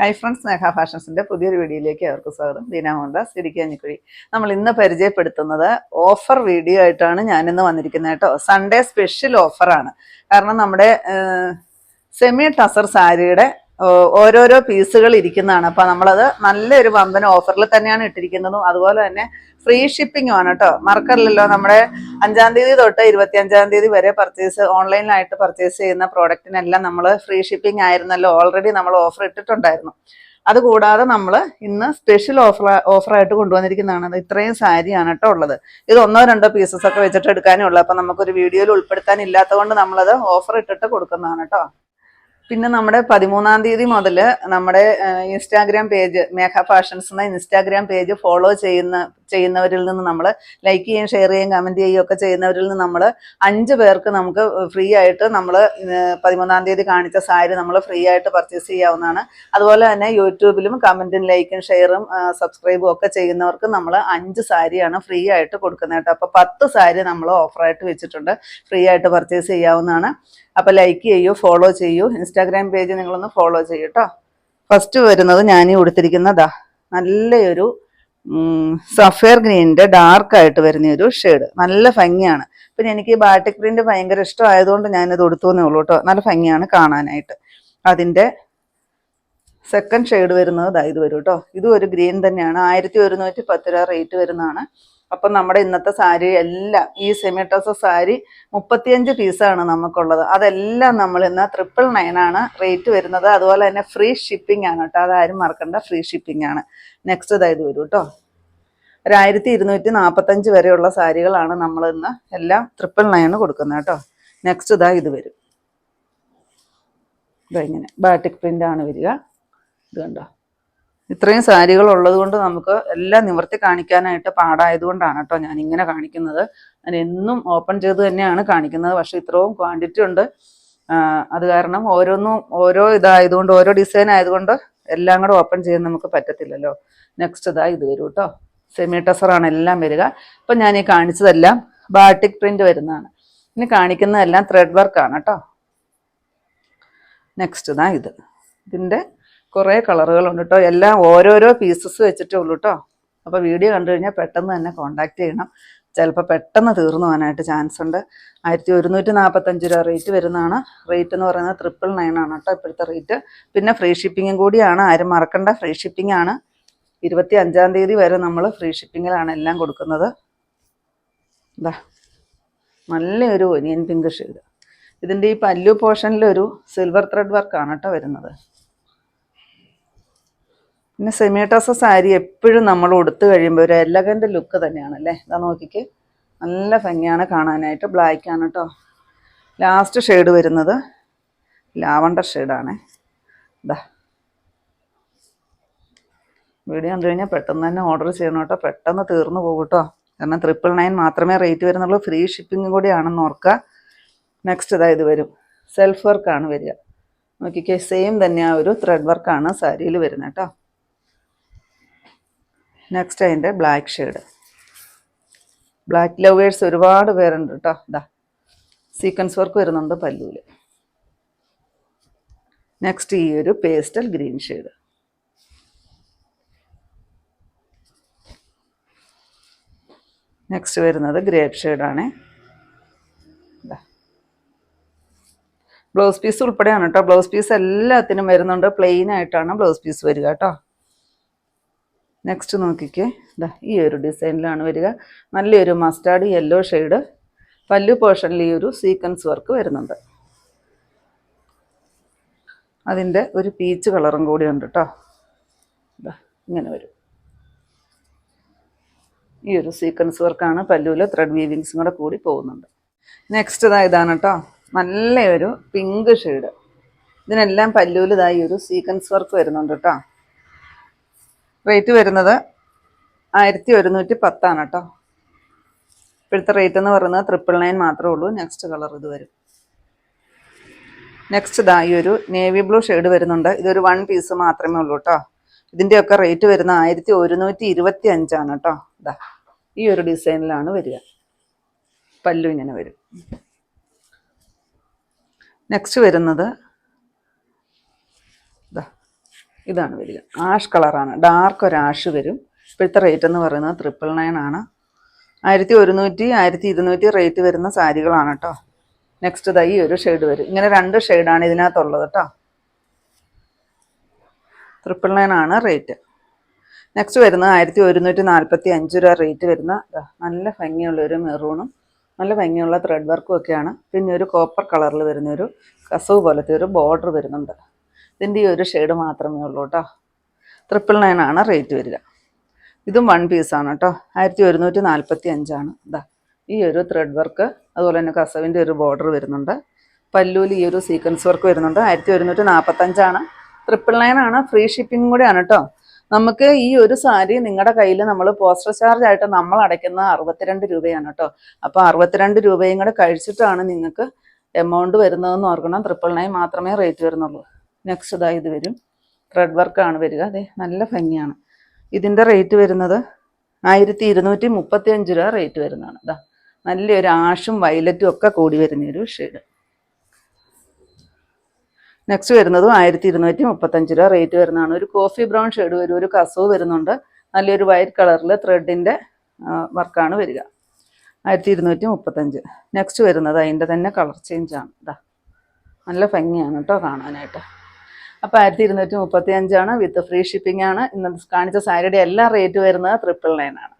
Hi friends സ്നേഹ ഫാഷൻസിന്റെ പുതിയൊരു വീഡിയോയിലേക്ക് അവർക്ക് സ്വാഗതം. ദീന മോഹൻദാസ് ഇടുക്കിയഞ്ഞിക്കുഴി നമ്മൾ ഇന്ന് പരിചയപ്പെടുത്തുന്നത് ഓഫർ വീഡിയോ ആയിട്ടാണ് ഞാനിന്ന് വന്നിരിക്കുന്നത് കേട്ടോ. സൺഡേ സ്പെഷ്യൽ ഓഫറാണ് കാരണം നമ്മുടെ സെമി ടസർ സാരിയുടെ ഓരോരോ പീസുകൾ ഇരിക്കുന്നതാണ്. അപ്പൊ നമ്മളത് നല്ലൊരു വമ്പൻ ഓഫറിൽ തന്നെയാണ് ഇട്ടിരിക്കുന്നതും. അതുപോലെ തന്നെ ഫ്രീ ഷിപ്പിംഗും ആണ് കേട്ടോ മറക്കല്ലല്ലോ നമ്മുടെ അഞ്ചാം തീയതി തൊട്ട് ഇരുപത്തി അഞ്ചാം തീയതി വരെ പർച്ചേസ് ഓൺലൈനിലായിട്ട് പർച്ചേസ് ചെയ്യുന്ന പ്രോഡക്റ്റിനെല്ലാം നമ്മൾ ഫ്രീ ഷിപ്പിംഗ് ആയിരുന്നല്ലോ. ഓൾറെഡി നമ്മൾ ഓഫർ ഇട്ടിട്ടുണ്ടായിരുന്നു. അതുകൂടാതെ നമ്മൾ ഇന്ന് സ്പെഷ്യൽ ഓഫർ ഓഫറായിട്ട് കൊണ്ടുവന്നിരിക്കുന്നതാണ്. ഇത്രയും സാരിയാണ് കേട്ടോ ഉള്ളത്. ഇത് ഒന്നോ രണ്ടോ പീസസ് ഒക്കെ വെച്ചിട്ട് എടുക്കാനേ ഉള്ളൂ. അപ്പം നമുക്കൊരു വീഡിയോയിൽ ഉൾപ്പെടുത്താൻ ഇല്ലാത്തതുകൊണ്ട് നമ്മളത് ഓഫർ ഇട്ടിട്ട് കൊടുക്കുന്നതാണ് കേട്ടോ പിന്നെ നമ്മുടെ പതിമൂന്നാം തീയതി മുതൽ നമ്മുടെ ഇൻസ്റ്റാഗ്രാം പേജ് മേഘ ഫാഷൻസ് എന്ന ഇൻസ്റ്റാഗ്രാം പേജ് ഫോളോ ചെയ്യുന്ന ചെയ്യുന്നവരിൽ നിന്ന് നമ്മൾ ലൈക്ക് ചെയ്യുകയും ഷെയർ ചെയ്യുകയും കമന്റ് ചെയ്യുകയും ഒക്കെ ചെയ്യുന്നവരിൽ നിന്ന് നമ്മൾ അഞ്ച് പേർക്ക് നമുക്ക് ഫ്രീ ആയിട്ട് നമ്മൾ പതിമൂന്നാം തീയതി കാണിച്ച സാരി നമ്മൾ ഫ്രീ ആയിട്ട് പർച്ചേസ് ചെയ്യാവുന്നതാണ്. അതുപോലെ തന്നെ യൂട്യൂബിലും കമന്റും ലൈക്കും ഷെയറും സബ്സ്ക്രൈബും ഒക്കെ ചെയ്യുന്നവർക്ക് നമ്മൾ അഞ്ച് സാരിയാണ് ഫ്രീ ആയിട്ട് കൊടുക്കുന്നത് കേട്ടോ. അപ്പോൾ പത്ത് സാരി നമ്മൾ ഓഫറായിട്ട് വെച്ചിട്ടുണ്ട് ഫ്രീ ആയിട്ട് പർച്ചേസ് ചെയ്യാവുന്നതാണ്. അപ്പോൾ ലൈക്ക് ചെയ്യൂ ഫോളോ ചെയ്യൂ. ഇൻസ്റ്റാഗ്രാം പേജ് നിങ്ങളൊന്ന് ഫോളോ ചെയ്യൂ കേട്ടോ. ഫസ്റ്റ് വരുന്നത് ഞാൻ കൊടുത്തിരിക്കുന്നതാ നല്ലൊരു സഫയർ ഗ്രീനിന്റെ ഡാർക്ക് ആയിട്ട് വരുന്ന ഒരു ഷെയ്ഡ് നല്ല ഭംഗിയാണ്. പിന്നെ എനിക്ക് ബാറ്റിക് പ്രിന്റ് ഭയങ്കര ഇഷ്ടമായതുകൊണ്ട് ഞാനിത് ഉടുത്തുന്നേ ഉള്ളൂ കേട്ടോ നല്ല ഭംഗിയാണ് കാണാനായിട്ട്. അതിന്റെ സെക്കൻഡ് ഷെയ്ഡ് വരുന്നത് ഇത് വരും കേട്ടോ ഇതും ഒരു ഗ്രീൻ തന്നെയാണ്. ആയിരത്തി ഒരുന്നൂറ്റി പത്ത് രൂപ റേറ്റ് വരുന്നതാണ്. അപ്പം നമ്മുടെ ഇന്നത്തെ സാരി എല്ലാം ഈ സെമി സെമിട്ടോസ സാരി മുപ്പത്തിയഞ്ച് പീസാണ് നമുക്കുള്ളത്. അതെല്ലാം നമ്മൾ ഇന്ന് ട്രിപ്പിൾ ആണ് റേറ്റ് വരുന്നത്. അതുപോലെ തന്നെ ഫ്രീ ഷിപ്പിംഗ് ആണ് കേട്ടോ. അതാരും മറക്കണ്ട ഫ്രീ ഷിപ്പിംഗ് ആണ്. നെക്സ്റ്റ് ഇതായത് വരും കേട്ടോ ഒരായിരത്തി ഇരുന്നൂറ്റി നാൽപ്പത്തഞ്ച് വരെയുള്ള സാരികളാണ് നമ്മൾ ഇന്ന് എല്ലാം ട്രിപ്പിൾ നയൻ കൊടുക്കുന്നത് കേട്ടോ. നെക്സ്റ്റ് ഇതാ ഇത് വരും. ഇതാ ഇങ്ങനെ പ്രിന്റ് ആണ് വരിക. ഇത് കണ്ടോ? ഇത്രയും സാരികൾ ഉള്ളത് കൊണ്ട് നമുക്ക് എല്ലാം നിവർത്തി കാണിക്കാനായിട്ട് പാടായതുകൊണ്ടാണ് കേട്ടോ ഞാൻ ഇങ്ങനെ കാണിക്കുന്നത്. ഞാൻ എന്നും ഓപ്പൺ ചെയ്ത് തന്നെയാണ് കാണിക്കുന്നത്. പക്ഷെ ഇത്രയും ക്വാണ്ടിറ്റി ഉണ്ട്. അത് കാരണം ഓരോന്നും ഓരോ ഇതായതുകൊണ്ട് ഓരോ ഡിസൈൻ ആയതുകൊണ്ട് എല്ലാം കൂടെ ഓപ്പൺ ചെയ്യാൻ നമുക്ക് പറ്റത്തില്ലല്ലോ. നെക്സ്റ്റ് ഇതാ ഇത് വരും കേട്ടോ സെമി ടെസറാണ് എല്ലാം വരിക. ഇപ്പം ഞാൻ ഈ കാണിച്ചതെല്ലാം ബാട്ടിക് പ്രിന്റ് വരുന്നതാണ്. ഇനി കാണിക്കുന്നതെല്ലാം ത്രെഡ് വർക്കാണ് കേട്ടോ നെക്സ്റ്റ് ഇതാ ഇത്. ഇതിന്റെ കുറേ കളറുകളുണ്ട് കേട്ടോ എല്ലാം ഓരോരോ പീസസ് വെച്ചിട്ടേ ഉള്ളൂ കേട്ടോ അപ്പോൾ വീഡിയോ കണ്ടു കഴിഞ്ഞാൽ പെട്ടെന്ന് തന്നെ കോണ്ടാക്ട് ചെയ്യണം. ചിലപ്പോൾ പെട്ടെന്ന് തീർന്നു പോകാനായിട്ട് ചാൻസ് ഉണ്ട്. ആയിരത്തി ഒരുന്നൂറ്റി നാൽപ്പത്തഞ്ച് രൂപ റേറ്റ് വരുന്നതാണ്. റേറ്റ് എന്ന് പറയുന്നത് ട്രിപ്പിൾ നയൻ ആണ് കേട്ടോ ഇപ്പോഴത്തെ റേറ്റ് പിന്നെ ഫ്രീ ഷിപ്പിങ്ങും കൂടിയാണ്. ആരും മറക്കണ്ട. ഫ്രീ ഷിപ്പിംഗ് ആണ്. ഇരുപത്തി അഞ്ചാം തീയതി വരെ നമ്മൾ ഫ്രീ ഷിപ്പിങ്ങിലാണ് എല്ലാം കൊടുക്കുന്നത്. ഇതാ നല്ലൊരു ഒനിയൻ പിങ്ക് ഷെയ്ഡ് ഇതിന്റെ ഈ പല്ലു പോർഷനിലൊരു സിൽവർ ത്രെഡ് വർക്കാണ് കേട്ടോ വരുന്നത്. പിന്നെ സെമിയട്ടോസ സാരി എപ്പോഴും നമ്മൾ ഉടുത്ത് കഴിയുമ്പോൾ ഒരു എലഗന്റ് ലുക്ക് തന്നെയാണ് അല്ലേ ഇതാ നോക്കിക്ക്. നല്ല ഭംഗിയാണ് കാണാനായിട്ട്. ബ്ലാക്ക് ആണ് കേട്ടോ ലാസ്റ്റ് ഷെയ്ഡ് വരുന്നത് ലാവണ്ടർ ഷെയ്ഡാണ് ഇതാ വീഡിയോ കണ്ടു കഴിഞ്ഞാൽ പെട്ടെന്ന് തന്നെ ഓർഡർ ചെയ്യണം കേട്ടോ പെട്ടെന്ന് തീർന്നു പോകും കേട്ടോ കാരണം ട്രിപ്പിൾ നയൻ മാത്രമേ റേറ്റ് വരുന്നുള്ളൂ. ഫ്രീ ഷിപ്പിംഗ് കൂടിയാണെന്ന് ഓർക്കുക നെക്സ്റ്റ് ഇതാ ഇത് വരും. സെൽഫ് വർക്കാണ് വരിക. നോക്കിക്കേ സെയിം തന്നെ ആ ഒരു ത്രെഡ് വർക്കാണ് സാരിയിൽ വരുന്നത് കേട്ടോ നെക്സ്റ്റ് അതിന്റെ ബ്ലാക്ക് ഷെയ്ഡ് ബ്ലാക്ക് ലവേഴ്സ് ഒരുപാട് പേരുണ്ട് കേട്ടോ ഇതാ സീക്വൻസ് വർക്ക് വരുന്നുണ്ട് പല്ലൂൽ. നെക്സ്റ്റ് ഈ ഒരു പേസ്റ്റൽ ഗ്രീൻ ഷെയ്ഡ് നെക്സ്റ്റ് വരുന്നത് ഗ്രേപ്പ് ഷെയ്ഡാണ് ബ്ലൗസ് പീസ് ഉൾപ്പെടെയാണ് കേട്ടോ ബ്ലൗസ് പീസ് എല്ലാത്തിനും വരുന്നുണ്ട്. പ്ലെയിൻ ആയിട്ടാണ് ബ്ലൗസ് പീസ് വരിക കേട്ടോ നെക്സ്റ്റ് നോക്കിക്കേ. ഇതാ ഈ ഒരു ഡിസൈനിലാണ് വരിക. നല്ലൊരു മസ്റ്റാർഡ് യെല്ലോ ഷെയ്ഡ് പല്ലു പോർഷനിൽ ഈ ഒരു സീക്വൻസ് വർക്ക് വരുന്നുണ്ട്. അതിന്റെ ഒരു പീച്ച് കളറും കൂടി ഉണ്ട് കേട്ടോ ഇങ്ങനെ വരും. ഈ ഒരു സീക്വൻസ് വർക്കാണ് പല്ലുവിൽ ത്രെഡ് വീവിങ്സും കൂടെ കൂടി പോകുന്നുണ്ട്. നെക്സ്റ്റ് ഇതാ ഇതാണ് കേട്ടോ നല്ലൊരു പിങ്ക് ഷെയ്ഡ് ഇതിനെല്ലാം പല്ലുവിൽ ഇതായി ഒരു സീക്വൻസ് വർക്ക് വരുന്നുണ്ട് കേട്ടോ റേറ്റ് വരുന്നത് ആയിരത്തി ഒരുന്നൂറ്റി പത്താണ് കേട്ടോ. ഇപ്പോഴത്തെ റേറ്റ് എന്ന് പറയുന്നത് ട്രിപ്പിൾ നയൻ മാത്രമേ ഉള്ളൂ. നെക്സ്റ്റ് കളർ ഇത് വരും. നെക്സ്റ്റ് ഇതാ ഈ ഒരു നേവി ബ്ലൂ ഷെയ്ഡ് വരുന്നുണ്ട്. ഇതൊരു വൺ പീസ് മാത്രമേ ഉള്ളൂ കേട്ടോ. ഇതിന്റെയൊക്കെ റേറ്റ് വരുന്ന ആയിരത്തി ഒരുന്നൂറ്റി ഇരുപത്തി അഞ്ചാണ് കേട്ടോ. ഇതാ ഈ ഒരു ഡിസൈനിലാണ് വരിക. പല്ലു ഇങ്ങനെ വരും. നെക്സ്റ്റ് വരുന്നത് ഇതാ ഇതാണ് വരിക. ആഷ് കളറാണ്. ഡാർക്ക് ഒരു ആഷ് വരും. ഇപ്പോഴത്തെ റേറ്റ് എന്ന് പറയുന്നത് ട്രിപ്പിൾ നയൻ ആണ്. ആയിരത്തി ഒരുന്നൂറ്റി ആയിരത്തി ഇരുന്നൂറ്റി റേറ്റ് വരുന്ന സാരികളാണ് കേട്ടോ നെക്സ്റ്റ് ദൈ ഒരു ഷെയ്ഡ് വരും. ഇങ്ങനെ രണ്ട് ഷെയ്ഡാണ് ഇതിനകത്തുള്ളത് കേട്ടോ ട്രിപ്പിൾ നയൻ ആണ് റേറ്റ് നെക്സ്റ്റ് വരുന്നത് ആയിരത്തി ഒരുന്നൂറ്റി നാൽപ്പത്തി അഞ്ച് രൂപ റേറ്റ് വരുന്ന നല്ല ഭംഗിയുള്ള ഒരു മെറൂണും നല്ല ഭംഗിയുള്ള ത്രെഡ് വർക്കും ഒക്കെയാണ്. പിന്നെ ഒരു കോപ്പർ കളറിൽ വരുന്നൊരു കസവ് പോലത്തെ ഒരു ബോർഡർ വരുന്നുണ്ട്. ഇതിന്റെ ഈ ഒരു ഷെയ്ഡ് മാത്രമേ ഉള്ളൂ കേട്ടോ ട്രിപ്പിൾ നയൻ ആണ് റേറ്റ് വരിക. ഇതും വൺ പീസാണ് കേട്ടോ ആയിരത്തി ഒരുന്നൂറ്റി നാൽപ്പത്തി അഞ്ചാണ് ഇതാ ഈ ഒരു ത്രെഡ് വർക്ക് അതുപോലെ തന്നെ കസവിന്റെ ഒരു ബോർഡർ വരുന്നുണ്ട്. പല്ലൂൽ ഈ ഒരു സീക്വൻസ് വർക്ക് വരുന്നുണ്ട്. ആയിരത്തി ഒരുന്നൂറ്റി നാൽപ്പത്തഞ്ചാണ് ട്രിപ്പിൾ നയൻ ആണ് ഫ്രീ ഷിപ്പിംഗ് കൂടെയാണ് കേട്ടോ നമുക്ക് ഈ ഒരു സാരി നിങ്ങളുടെ കയ്യിൽ നമ്മൾ പോസ്റ്റർ ചാർജ് ആയിട്ട് നമ്മൾ അടയ്ക്കുന്ന അറുപത്തിരണ്ട് രൂപയാണ് കേട്ടോ അപ്പോൾ അറുപത്തിരണ്ട് രൂപയും കൂടെ കഴിച്ചിട്ടാണ് നിങ്ങൾക്ക് എമൗണ്ട് വരുന്നതെന്ന് ഓർക്കണം. ട്രിപ്പിൾ നയൻ മാത്രമേ റേറ്റ് വരുന്നുള്ളൂ. നെക്സ്റ്റ് ഇതാ ഇത് വരും. ത്രെഡ് വർക്കാണ് വരിക. അതെ നല്ല ഭംഗിയാണ്. ഇതിന്റെ റേറ്റ് വരുന്നത് ആയിരത്തി ഇരുന്നൂറ്റി മുപ്പത്തി അഞ്ച് രൂപ റേറ്റ് വരുന്നതാണ്. ഇതാ നല്ലൊരു ആഷും വയലറ്റും ഒക്കെ കൂടി വരുന്ന ഒരു ഷെയ്ഡ് നെക്സ്റ്റ് വരുന്നതും ആയിരത്തി ഇരുന്നൂറ്റി മുപ്പത്തഞ്ച് രൂപ റേറ്റ് വരുന്നതാണ്. ഒരു കോഫി ബ്രൗൺ ഷെയ്ഡ് വരും. ഒരു കസവ് വരുന്നുണ്ട്. നല്ലൊരു വൈറ്റ് കളറിൽ ത്രെഡിന്റെ വർക്കാണ് വരിക ആയിരത്തി ഇരുന്നൂറ്റി മുപ്പത്തഞ്ച് നെക്സ്റ്റ് വരുന്നത് അതിന്റെ തന്നെ കളർ ചേഞ്ചാണ് ഇതാ നല്ല ഭംഗിയാണ് കേട്ടോ കാണാനായിട്ട്. അപ്പോൾ ആയിരത്തി ഇരുന്നൂറ്റി മുപ്പത്തി അഞ്ചാണ് വിത്ത് ഫ്രീ ഷിപ്പിംഗ് ആണ്. ഇന്ന് കാണിച്ച സാരിയുടെ എല്ലാ റേറ്റ് വരുന്നത് ട്രിപ്പിൾ നയൻ ആണ്.